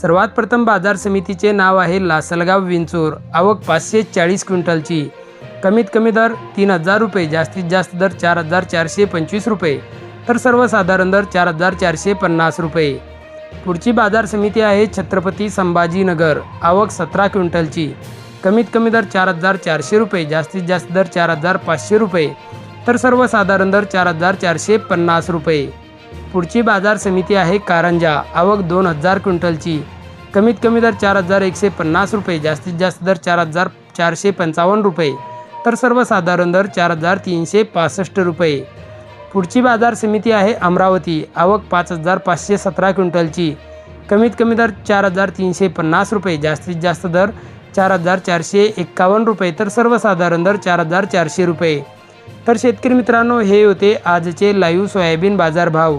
सर्वात प्रथम बाजार समितीचे नाव आहे लासलगाव विंचूर. आवक पाचशे चाळीस क्विंटलची. कमीत कमी दर तीन हजार रुपये जास्तीत जास्त दर चार हजार चारशे पंचवीस रुपये तर सर्वसाधारण दर चार हजार चारशे पन्नास रुपये. पुढची बाजार समिती आहे छत्रपती संभाजीनगर. आवक सतरा क्विंटलची. कमीत कमी दर चार हजार चारशे रुपये जास्तीत जास्त दर चार हजार पाचशे रुपये तर सर्वसाधारण दर चार हजार चारशे पन्नास रुपये. पुढची बाजार समिती आहे कारंजा. आवक दोन हजार क्विंटलची. कमीत कमी दर चार हजार एकशे पन्नास रुपये जास्तीत जास्त दर चार हजार चारशे पंचावन्न रुपये तर सर्वसाधारण दर चार हजार तीनशे पासष्ट रुपये. पुढची बाजार समिती आहे अमरावती. आवक पाच हजार पाचशे सतरा क्विंटलची. कमीत कमी दर चार हजार तीनशे पन्नास रुपये जास्तीत जास्त दर चार हजार चारशे एक्कावन्न रुपये तर सर्वसाधारण दर चार हजार चारशे रुपये. तर शेतकरी मित्रांनो हे होते आजचे लाईव्ह सोयाबीन बाजारभाव.